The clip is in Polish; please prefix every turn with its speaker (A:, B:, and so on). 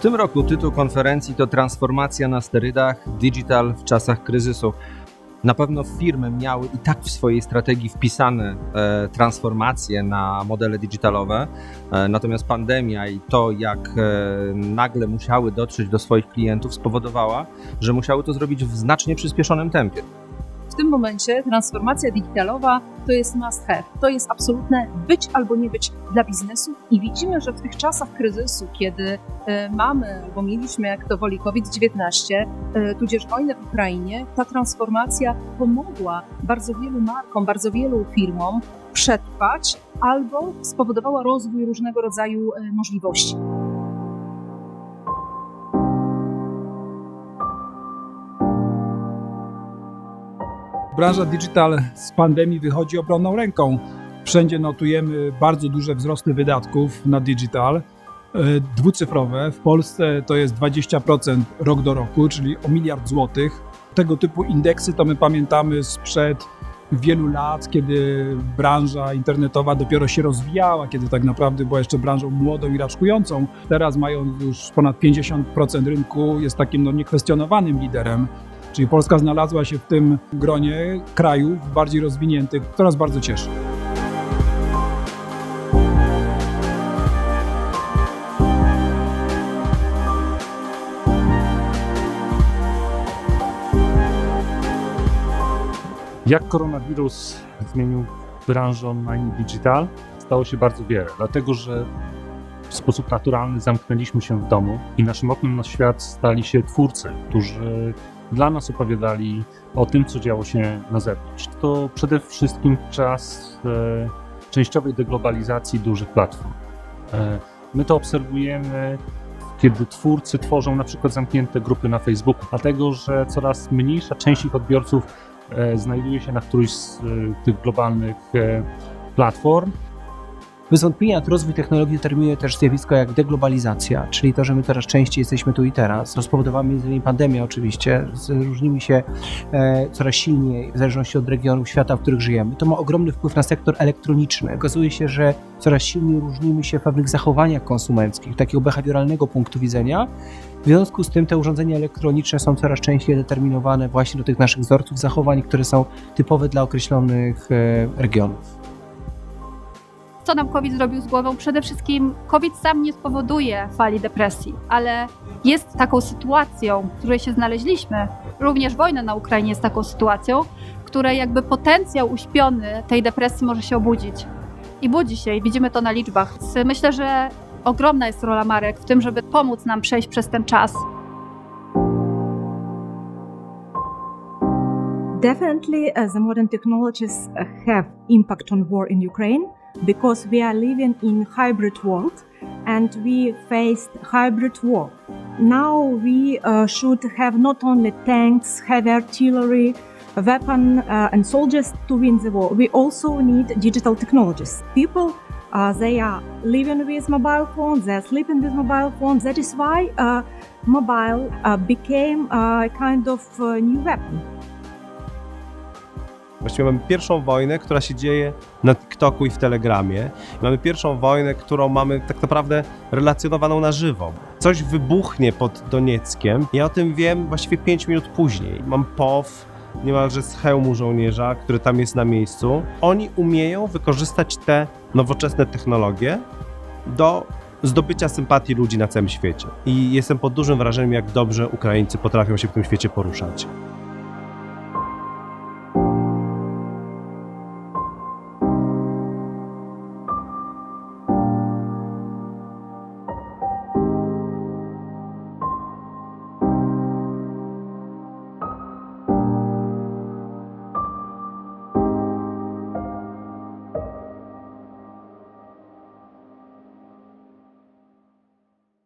A: W tym roku tytuł konferencji to Transformacja na sterydach, digital w czasach kryzysu. Na pewno firmy miały i tak w swojej strategii wpisane e, transformacje na modele digitalowe, e, natomiast pandemia i to, jak e, nagle musiały dotrzeć do swoich klientów, spowodowała, że musiały to zrobić w znacznie przyspieszonym tempie.
B: Tym momencie transformacja digitalowa to jest must have. To jest absolutne być albo nie być dla biznesu i widzimy, że w tych czasach kryzysu, kiedy e, mamy albo mieliśmy, jak to woli, COVID-19, e, tudzież wojnę w Ukrainie, ta transformacja pomogła bardzo wielu markom, bardzo wielu firmom przetrwać albo spowodowała rozwój różnego rodzaju e, możliwości.
C: Branża digital z pandemii wychodzi obronną ręką. Wszędzie notujemy bardzo duże wzrosty wydatków na digital, e, dwucyfrowe. W Polsce to jest 20% rok do roku, czyli o miliard złotych. Tego typu indeksy to my pamiętamy sprzed wielu lat, kiedy branża internetowa dopiero się rozwijała, kiedy tak naprawdę była jeszcze branżą młodą i raczkującą. Teraz mając już ponad 50% rynku, jest takim no, niekwestionowanym liderem. Czyli Polska znalazła się w tym gronie krajów bardziej rozwiniętych, to nas bardzo cieszy.
D: Jak koronawirus zmienił branżę online digital? Stało się bardzo wiele, dlatego że w sposób naturalny zamknęliśmy się w domu i naszym oknem na świat stali się twórcy, którzy dla nas opowiadali o tym, co działo się na zewnątrz. To przede wszystkim czas e, częściowej deglobalizacji dużych platform. E, my to obserwujemy, kiedy twórcy tworzą na przykład zamknięte grupy na Facebooku, dlatego że coraz mniejsza część ich odbiorców e, znajduje się na którymś z tych globalnych platform.
E: Bez wątpienia rozwój technologii determinuje też zjawisko jak deglobalizacja, czyli to, że my coraz częściej jesteśmy tu i teraz. To spowodowała m.in. pandemia oczywiście, różnimy się e, coraz silniej w zależności od regionów świata, w których żyjemy. To ma ogromny wpływ na sektor elektroniczny. Okazuje się, że coraz silniej różnimy się w pewnych zachowaniach konsumenckich, takiego behawioralnego punktu widzenia. W związku z tym te urządzenia elektroniczne są coraz częściej determinowane właśnie do tych naszych wzorców zachowań, które są typowe dla określonych e, regionów
F: co nam COVID zrobił z głową? Przede wszystkim COVID sam nie spowoduje fali depresji, ale jest taką sytuacją, w której się znaleźliśmy. Również wojna na Ukrainie jest taką sytuacją, w której jakby potencjał uśpiony tej depresji może się obudzić. I budzi się i widzimy to na liczbach. Myślę, że ogromna jest rola marek w tym, żeby pomóc nam przejść przez ten czas.
G: Definitely, uh, the modern technologies have impact on war in Ukraine because we are living in hybrid world and we faced hybrid war. Now we uh, should have not only tanks, heavy artillery, weapon uh, and soldiers to win the war. We also need digital technologies. People uh, they are living with mobile phones, they are sleeping with mobile phones. That is why uh, mobile uh, became a kind of new weapon.
H: Właściwie mamy pierwszą wojnę, która się dzieje na TikToku i w Telegramie. Mamy pierwszą wojnę, którą mamy tak naprawdę relacjonowaną na żywo. Coś wybuchnie pod Donieckiem. Ja o tym wiem właściwie 5 minut później. Mam POW, niemalże z hełmu żołnierza, który tam jest na miejscu. Oni umieją wykorzystać te nowoczesne technologie do zdobycia sympatii ludzi na całym świecie. I jestem pod dużym wrażeniem, jak dobrze Ukraińcy potrafią się w tym świecie poruszać.